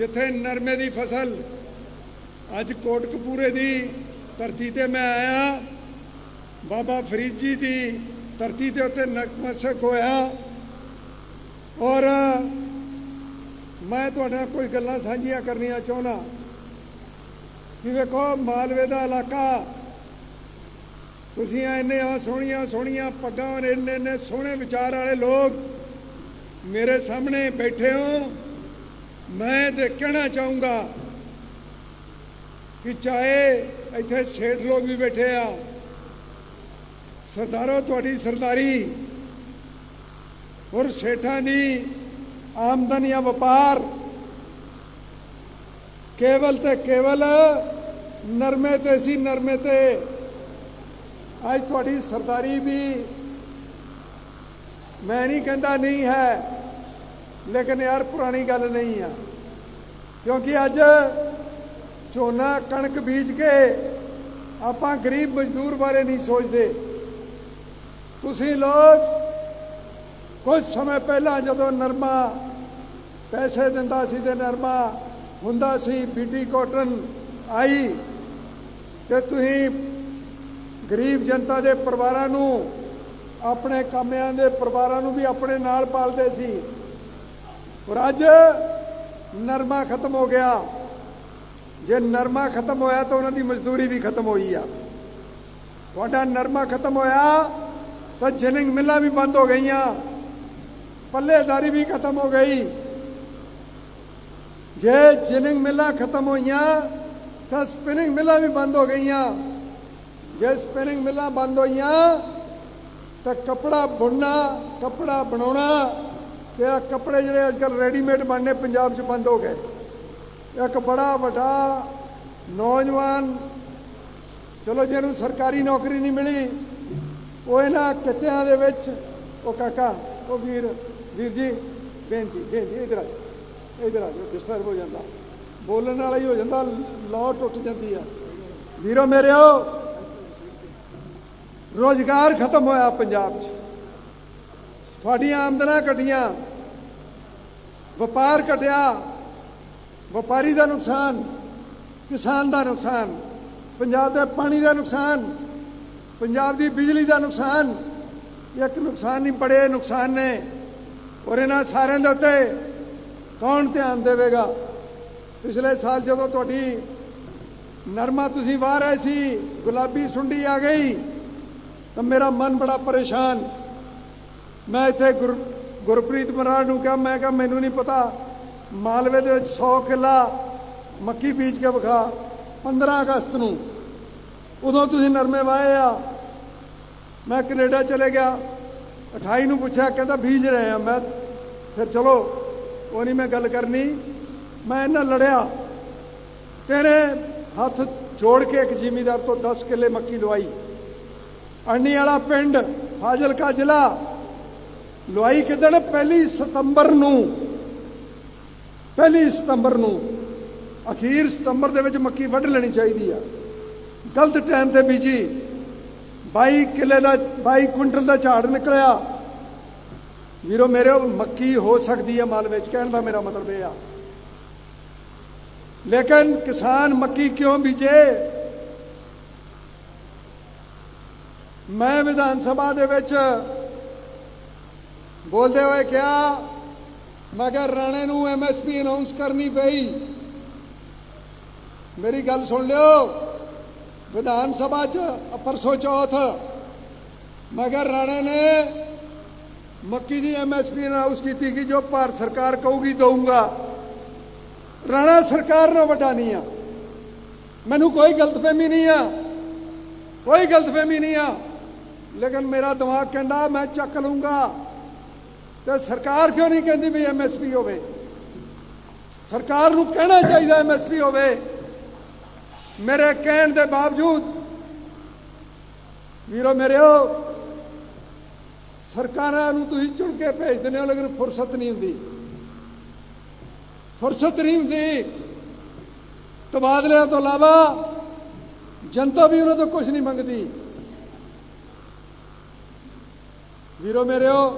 ਜਿੱਥੇ ਨਰਮੇ ਦੀ ਫਸਲ, ਅੱਜ ਕੋਟਕਪੂਰੇ ਦੀ ਧਰਤੀ ਤੇ ਮੈਂ ਆਇਆ ਬਾਬਾ ਫਰੀਦ ਜੀ ਦੀ ਧਰਤੀ ਤੇ ਉੱਤੇ ਨਤਮਸਤਕ ਹੋਇਆ ਔਰ ਮੈਂ ਤੁਹਾਡੇ ਨਾਲ ਕੋਈ ਗੱਲਾਂ ਸਾਂਝੀਆਂ ਕਰਨੀਆਂ ਚਾਹੁੰਦਾ ਕਿ ਵੇਖੋ, ਮਾਲਵੇ ਦਾ ਇਲਾਕਾ, ਤੁਸੀਂ ਇੰਨੇ ਆ ਸੋਹਣੀਆਂ ਸੋਹਣੀਆਂ ਪੱਗਾਂ ਔਰ ਇੰਨੇ ਇੰਨੇ ਸੋਹਣੇ ਵਿਚਾਰ ਵਾਲੇ ਲੋਕ ਮੇਰੇ ਸਾਹਮਣੇ ਬੈਠੇ ਹੋ। ਮੈਂ ਤੇ ਕਹਿਣਾ ਚਾਹੂੰਗਾ ਕਿ ਚਾਹੇ ਇੱਥੇ ਸੇਠ ਲੋਕ ਵੀ ਬੈਠੇ ਆ, ਸਰਦਾਰੋ ਤੁਹਾਡੀ ਸਰਦਾਰੀ ਔਰ ਸੇਠਾਂ ਦੀ ਆਮਦਨ ਜਾਂ ਵਪਾਰ ਕੇਵਲ ਤੇ ਕੇਵਲ ਨਰਮੇ ਤੇ ਸੀ, ਨਰਮੇ ਤੇ। ਅੱਜ ਤੁਹਾਡੀ ਸਰਦਾਰੀ ਵੀ ਮੈਂ ਨਹੀਂ ਕਹਿੰਦਾ ਨਹੀਂ ਹੈ। ਲੇਕਿਨ ਯਾਰ ਪੁਰਾਣੀ ਗੱਲ ਨਹੀਂ ਆ। ਕਿਉਂਕਿ ਅੱਜ ਝੋਨਾ ਕਣਕ ਬੀਜ ਕੇ ਆਪਾਂ ਗਰੀਬ ਮਜ਼ਦੂਰ ਬਾਰੇ ਨਹੀਂ ਸੋਚਦੇ। ਤੁਸੀਂ ਲੋਕ ਕੁਝ ਸਮੇਂ ਪਹਿਲਾਂ ਜਦੋਂ ਨਰਮਾ ਪੈਸੇ ਦਿੰਦਾ ਸੀ ਤੇ ਨਰਮਾ ਹੁੰਦਾ ਸੀ ਬੀਟੀ ਕਾਟਨ ਆਈ ਤੇ ਤੁਸੀਂ ਗਰੀਬ ਜਨਤਾ ਦੇ ਪਰਿਵਾਰਾਂ ਨੂੰ, ਆਪਣੇ ਕਾਮਿਆਂ ਦੇ ਪਰਿਵਾਰਾਂ ਨੂੰ ਵੀ ਆਪਣੇ ਨਾਲ ਪਾਲਦੇ ਸੀ। ਔਰ ਅੱਜ ਨਰਮਾ ਖਤਮ ਹੋ ਗਿਆ। ਜੇ ਨਰਮਾ ਖਤਮ ਹੋਇਆ ਤਾਂ ਉਹਨਾਂ ਦੀ ਮਜ਼ਦੂਰੀ ਵੀ ਖਤਮ ਹੋਈ ਆ। ਤੁਹਾਡਾ ਨਰਮਾ ਖਤਮ ਹੋਇਆ ਤਾਂ ਜਿਨਿੰਗ ਮਿੱਲਾਂ ਵੀ ਬੰਦ ਹੋ ਗਈਆਂ। ਪੱਲੇਦਾਰੀ ਵੀ ਖਤਮ ਹੋ ਗਈ। ਜੇ ਜਿਨਿੰਗ ਮਿੱਲਾਂ ਖਤਮ ਹੋਈਆਂ ਤਾਂ ਸਪਿਨਿੰਗ ਮਿੱਲਾਂ ਵੀ ਬੰਦ ਹੋ ਗਈਆਂ। ਜੇ ਸਪਿਨਿੰਗ ਮਿੱਲਾਂ ਬੰਦ ਹੋਈਆਂ ਤਾਂ ਕਪੜਾ ਬੁਣਨਾ, ਕਪੜਾ ਬਣਾਉਣਾ ਤੇ ਆ ਕੱਪੜੇ ਜਿਹੜੇ ਅੱਜ ਕੱਲ ਰੈਡੀਮੇਡ ਬਣਨੇ ਪੰਜਾਬ 'ਚ ਬੰਦ ਹੋ ਗਏ। ਇੱਕ ਬੜਾ ਵੱਡਾ ਨੌਜਵਾਨ ਚਲੋ ਜਿਹਨੂੰ ਸਰਕਾਰੀ ਨੌਕਰੀ ਨਹੀਂ ਮਿਲੀ ਉਹ ਇਹਨਾਂ ਕਿੱਤਿਆਂ ਦੇ ਵਿੱਚ ਉਹ ਕਾਕਾ ਉਹ ਵੀਰ ਵੀਰ ਜੀ ਬੇਨਤੀ ਬੇਨਤੀ ਇਧਰ ਆ ਜਾਓ, ਇਧਰ ਆ ਜਾਓ ਡਿਸਟਰਬ ਹੋ ਜਾਂਦਾ। ਬੋਲਣ ਵਾਲਾ ਹੀ ਹੋ ਜਾਂਦਾ ਲੌ ਟੁੱਟ ਜਾਂਦੀ ਆ। ਵੀਰੋ ਮੇਰਿਓ ਰੋਜ਼ਗਾਰ ਖਤਮ ਹੋਇਆ ਪੰਜਾਬ 'ਚ। ਤੁਹਾਡੀਆਂ ਆਮਦਨਾਂ ਘਟੀਆਂ, ਵਪਾਰ ਘਟਿਆ, ਵਪਾਰੀ ਦਾ ਨੁਕਸਾਨ, ਕਿਸਾਨ ਦਾ ਨੁਕਸਾਨ, ਪੰਜਾਬ ਦੇ ਪਾਣੀ ਦਾ ਨੁਕਸਾਨ, ਪੰਜਾਬ ਦੀ ਬਿਜਲੀ ਦਾ ਨੁਕਸਾਨ, ਇੱਕ ਨੁਕਸਾਨ ਨਹੀਂ, ਬੜੇ ਨੁਕਸਾਨ ਨੇ। ਔਰ ਇਹਨਾਂ ਸਾਰਿਆਂ ਦੇ ਉੱਤੇ ਕੌਣ ਧਿਆਨ ਦੇਵੇਗਾ? ਪਿਛਲੇ ਸਾਲ ਜਦੋਂ ਤੁਹਾਡੀ ਨਰਮਾ ਤੁਸੀਂ ਵਾਹ ਰਹੇ ਸੀ, ਗੁਲਾਬੀ ਸੁੰਡੀ ਆ ਗਈ, ਤਾਂ ਮੇਰਾ ਮਨ ਬੜਾ ਪਰੇਸ਼ਾਨ। ਮੈਂ ਇੱਥੇ ਗੁਰ, ਗੁਰਪ੍ਰੀਤ ਮਰਾੜ ਨੂੰ ਕਿਹਾ, ਮੈਂ ਕਿਹਾ, ਮੈਨੂੰ ਨਹੀਂ ਪਤਾ, ਮਾਲਵੇ ਦੇ ਵਿੱਚ 100 ਕਿੱਲਾ ਮੱਕੀ ਬੀਜ ਕੇ ਵਿਖਾ 15 ਅਗਸਤ ਨੂੰ। ਉਦੋਂ ਤੁਸੀਂ ਨਰਮੇ ਵਾਏ ਆ। ਮੈਂ ਕੈਨੇਡਾ ਚਲੇ ਗਿਆ। 28 ਨੂੰ ਪੁੱਛਿਆ, ਕਹਿੰਦਾ, ਬੀਜ ਰਹੇ ਆ। ਮੈਂ ਫਿਰ ਚਲੋ, ਉਹ ਨਹੀਂ ਮੈਂ ਗੱਲ ਕਰਨੀ। ਮੈਂ ਇਹਨਾਂ ਲੜਿਆ। ਤੇਰੇ ਹੱਥ ਜੋੜ ਕੇ ਇੱਕ ਜ਼ਿਮੀਦਾਰ ਤੋਂ 10 ਕਿੱਲੇ ਮੱਕੀ ਲਵਾਈ। ਅਰਨੀ ਵਾਲਾ ਪਿੰਡ, ਫਾਜ਼ਿਲਕਾ ਜ਼ਿਲ੍ਹਾ। ਲਵਾਈ ਕਿਦਣ ਪਹਿਲੀ ਸਤੰਬਰ ਨੂੰ। ਪਹਿਲੀ ਸਤੰਬਰ ਨੂੰ। ਅਖੀਰ ਸਤੰਬਰ ਦੇ ਵਿੱਚ ਮੱਕੀ ਵੱਢ ਲੈਣੀ ਚਾਹੀਦੀ ਆ। ਗਲਤ ਟਾਈਮ ਤੇ ਬੀਜੀ। 22 ਕਿੱਲੇ ਦਾ 22 ਕੁਇੰਟਲ ਦਾ ਝਾੜ ਨਿਕਲਿਆ। ਵੀਰੋ, ਮੇਰੇ ਮੱਕੀ ਹੋ ਸਕਦੀ ਹੈ ਮਾਲ ਵਿੱਚ, ਕਹਿਣ ਦਾ ਮੇਰਾ ਮਤਲਬ ਇਹ ਆ। ਲੇਕਿਨ ਕਿਸਾਨ ਮੱਕੀ ਕਿਉਂ ਬੀਜੇ? ਮੈਂ ਵਿਧਾਨ ਸਭਾ ਦੇ ਵਿੱਚ ਬੋਲਦੇ ਹੋਏ ਕਿਹਾ ਮਗਰ ਰਾਣੇ ਨੂੰ ਐਮਐਸਪੀ ਅਨਾਉਂਸ ਕਰਨੀ ਪਈ। ਮੇਰੀ ਗੱਲ ਸੁਣ ਲਿਓ, ਵਿਧਾਨ ਸਭਾ 'ਚ ਪਰਸੋਂ ਚੌਥ। ਮਗਰ ਕਿਹਾ, ਰਾਣੇ ਨੇ ਮੱਕੀ ਦੀ ਐਮਐਸਪੀ ਅਨਾਉਂਸ ਕੀਤੀ ਕਿ ਜੋ ਭਾਰਤ ਸਰਕਾਰ ਕਹੂਗੀ, ਦਊਂਗਾ। ਰਾਣਾ, ਸਰਕਾਰ ਨਾਲ ਵੱਡਾ ਨਹੀਂ ਆ। ਮੈਨੂੰ ਕੋਈ ਗਲਤਫਹਿਮੀ ਨਹੀਂ ਆ। ਕੋਈ ਗਲਤਫਹਿਮੀ ਨਹੀਂ ਆ। ਲੇਕਿਨ ਮੇਰਾ ਦਿਮਾਗ ਕਹਿੰਦਾ, ਮੈਂ ਚੱਕ ਲੂੰਗਾ ਤੇ ਸਰਕਾਰ ਕਿਉਂ ਨਹੀਂ ਕਹਿੰਦੀ ਵੀ ਐਮਐਸਪੀ ਹੋਵੇ? ਸਰਕਾਰ ਨੂੰ ਕਹਿਣਾ ਚਾਹੀਦਾ ਐਮਐਸਪੀ ਹੋਵੇ। ਮੇਰੇ ਕਹਿਣ ਦੇ ਬਾਵਜੂਦ, ਵੀਰੋ ਮੇਰਿਓ, ਸਰਕਾਰਾਂ ਨੂੰ ਤੁਸੀਂ ਚੁਣ ਕੇ ਭੇਜ ਦਿੰਦੇ ਹੋ, ਲੇਕਿਨ ਫੁਰਸਤ ਨਹੀਂ ਹੁੰਦੀ। ਫੁਰਸਤ ਨਹੀਂ ਹੁੰਦੀ। ਤਬਾਦਲਿਆਂ ਤੋਂ ਇਲਾਵਾ ਜਨਤਾ ਵੀ ਉਹਨਾਂ ਤੋਂ ਕੁਝ ਨਹੀਂ ਮੰਗਦੀ। ਵੀਰੋ ਮੇਰਿਓ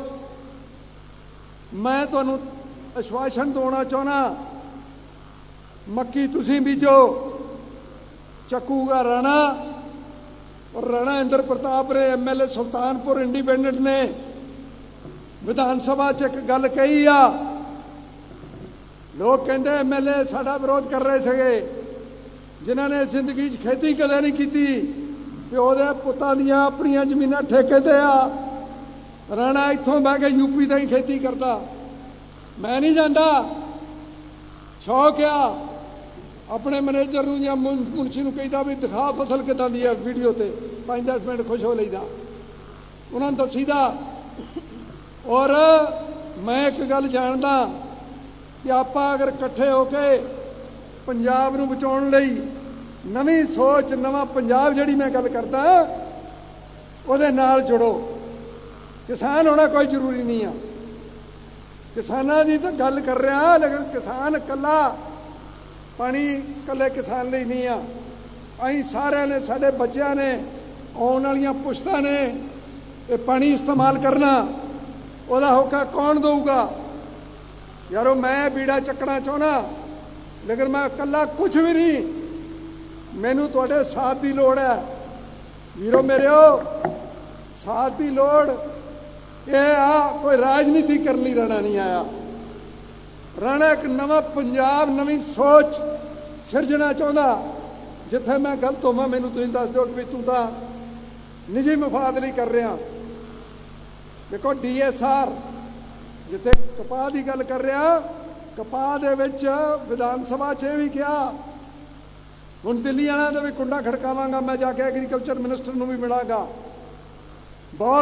ਮੈਂ ਤੁਹਾਨੂੰ ਅਸ਼ਵਾਸਨ ਦਿਵਾਉਣਾ ਚਾਹਣਾ ਮੱਕੀ ਤੁਸੀਂ ਬੀਜੋ, ਚੱਕੂਗਾ ਰਾਣਾ। ਔਰ ਰਾਣਾ ਇੰਦਰ ਪ੍ਰਤਾਪ ਨੇ ਐਮਐਲਏ ਸੁਲਤਾਨਪੁਰ ਇੰਡੀਪੈਂਡੈਂਟ ਨੇ ਵਿਧਾਨ ਸਭਾ 'ਚ ਇੱਕ ਗੱਲ ਕਹੀ ਆ। ਲੋਕ ਕਹਿੰਦੇ ਐਮਐਲਏ ਸਾਡਾ ਵਿਰੋਧ ਕਰ ਰਹੇ ਸੀਗੇ। ਜਿਨ੍ਹਾਂ ਨੇ ਜ਼ਿੰਦਗੀ 'ਚ ਖੇਤੀ ਕਦੇ ਨਹੀਂ ਕੀਤੀ। ਪਿਓ ਦੇ ਪੁੱਤਾਂ ਦੀਆਂ ਆਪਣੀਆਂ ਜ਼ਮੀਨਾਂ ਠੇਕੇ ਤੇ ਆ। ਰਾਣਾ ਇੱਥੋਂ ਬਹਿ ਕੇ ਯੂਪੀ ਤਾਈਂ ਖੇਤੀ ਕਰਦਾ। ਮੈਂ ਨਹੀਂ ਜਾਂਦਾ। ਸ਼ੌਕ ਆ। ਆਪਣੇ ਮੈਨੇਜਰ ਨੂੰ ਜਾਂ ਮੁਨ- ਮੁਨਸ਼ੀ ਨੂੰ ਕਹਿੰਦਾ ਵੀ ਦਿਖਾ ਫਸਲ ਕਿਦਾਂ ਦੀ ਹੈ ਵੀਡੀਓ ਤੇ 5-10 ਮਿੰਟ ਖੁਸ਼ ਹੋ ਲਈਦਾ। ਉਹਨਾਂ ਨੂੰ ਦੱਸੀਦਾ। ਔਰ ਮੈਂ ਇੱਕ ਗੱਲ ਜਾਣਦਾ ਕਿ ਆਪਾਂ ਅਗਰ ਇਕੱਠੇ ਹੋ ਕੇ ਪੰਜਾਬ ਨੂੰ ਬਚਾਉਣ ਲਈ ਨਵੀਂ ਸੋਚ, ਨਵਾਂ ਪੰਜਾਬ ਜਿਹੜੀ ਮੈਂ ਗੱਲ ਕਰਦਾ, ਉਹਦੇ ਨਾਲ ਜੁੜੋ। ਕਿਸਾਨ ਹੋਣਾ ਕੋਈ ਜ਼ਰੂਰੀ ਨਹੀਂ ਆ। ਕਿਸਾਨਾਂ ਦੀ ਤਾਂ ਗੱਲ ਕਰ ਰਿਹਾ, ਲੇਕਿਨ ਕਿਸਾਨ ਇਕੱਲਾ ਪਾਣੀ ਇਕੱਲੇ ਕਿਸਾਨ ਲਈ ਨਹੀਂ ਆ। ਅਸੀਂ ਸਾਰਿਆਂ ਨੇ, ਸਾਡੇ ਬੱਚਿਆਂ ਨੇ, ਆਉਣ ਵਾਲੀਆਂ ਪੁਸ਼ਤਾਂ ਨੇ, ਇਹ ਪਾਣੀ ਇਸਤੇਮਾਲ ਕਰਨਾ, ਉਹਦਾ ਹੋਕਾ ਕੌਣ ਦਊਗਾ? ਯਾਰੋ, ਮੈਂ ਬੀੜਾ ਚੱਕਣਾ ਚਾਹੁੰਦਾ, ਲੇਕਿਨ ਮੈਂ ਇਕੱਲਾ ਕੁਝ ਵੀ ਨਹੀਂ। ਮੈਨੂੰ ਤੁਹਾਡੇ ਸਾਥ ਦੀ ਲੋੜ ਹੈ। ਵੀਰੋ, ਮੇਰਿਓ, ਸਾਥ ਦੀ ਲੋੜ ਇਹ ਆ, ਕੋਈ ਰਾਜਨੀਤੀ ਕਰਨ ਲਈ ਰਾਣਾ ਨਹੀਂ ਆਇਆ। ਰਾਣਾ ਇੱਕ ਨਵਾਂ ਪੰਜਾਬ, ਨਵੀਂ ਸੋਚ ਸਿਰਜਣਾ ਚਾਹੁੰਦਾ। ਜਿੱਥੇ ਮੈਂ ਗਲਤ ਹੋਵਾਂ, ਮੈਨੂੰ ਤੁਸੀਂ ਦੱਸ ਦਿਓ ਕਿ ਵੀ ਤੂੰ ਤਾਂ ਨਿੱਜੀ ਮਫਾਦ ਲਈ ਕਰ ਰਿਹਾ। ਦੇਖੋ ਡੀਐਸਆਰ ਜਿੱਥੇ ਕਪਾਹ ਦੀ ਗੱਲ ਕਰ ਰਿਹਾ, ਕਪਾਹ ਦੇ ਵਿੱਚ ਵਿਧਾਨ ਸਭਾ 'ਚ ਇਹ ਵੀ ਕਿਹਾ, ਹੁਣ ਦਿੱਲੀ ਵਾਲਿਆਂ ਦਾ ਵੀ ਕੁੰਡਾ ਖੜਕਾਵਾਂਗਾ, ਮੈਂ ਜਾ ਕੇ ਐਗਰੀਕਲਚਰ ਮਿਨਿਸਟਰ ਨੂੰ ਵੀ ਮਿਲਾਂਗਾ। ਬਹੁਤ